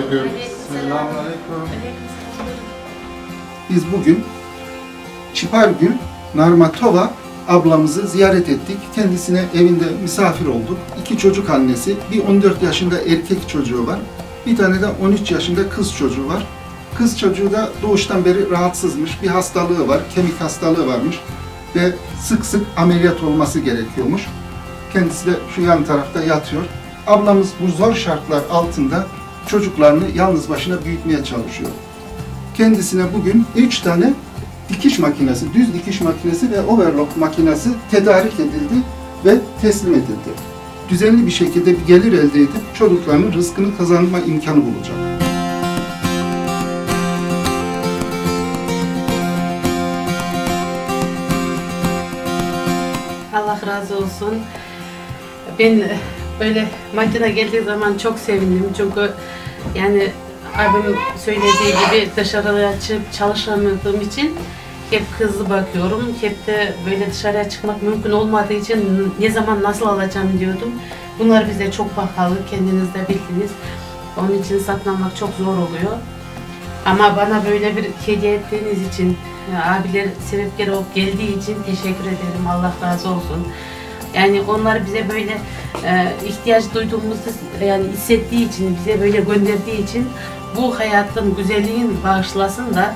Aleyküm. Selamünaleyküm. Biz bugün Çipargül Narmatova ablamızı ziyaret ettik. Kendisine evinde misafir olduk. İki çocuk annesi, bir 14 yaşında erkek çocuğu var. Bir tane de 13 yaşında kız çocuğu var. Kız çocuğu da doğuştan beri rahatsızmış. Bir hastalığı var, kemik hastalığı varmış. Ve sık sık ameliyat olması gerekiyormuş. Kendisi de şu yan tarafta yatıyor. Ablamız bu zor şartlar altında çocuklarını yalnız başına büyütmeye çalışıyor. Kendisine bugün 3 tane dikiş makinesi, düz dikiş makinesi ve overlock makinesi tedarik edildi ve teslim edildi. Düzenli bir şekilde bir gelir elde edip çocuklarının rızkını kazanma imkanı bulacak. Allah razı olsun. Ben böyle makine geldiği zaman çok sevindim çünkü yani abim söylediği gibi dışarıya çıkıp çalışamadığım için hep hızlı bakıyorum. Hep de böyle dışarıya çıkmak mümkün olmadığı için ne zaman nasıl alacağım diyordum. Bunlar bize çok pahalı, kendiniz de bildiniz. Onun için satın almak çok zor oluyor. Ama bana böyle bir hediye ettiğiniz için, abiler sebepkar olup geldiği için teşekkür ederim. Allah razı olsun. Yani onlar bize böyle e, ihtiyaç duyduğumuzu yani hissettiği için, bize böyle gönderdiği için bu hayatın güzelliğini bağışlasın da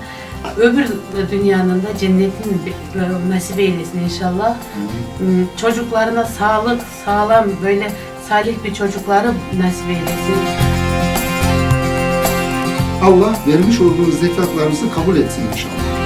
öbür dünyanın da cennetini e, nasip eylesin inşallah. Hmm, Çocuklarına sağlık, sağlam böyle salih bir çocukları nasip eylesin. Allah vermiş olduğunuz zekatlarınızı kabul etsin inşallah.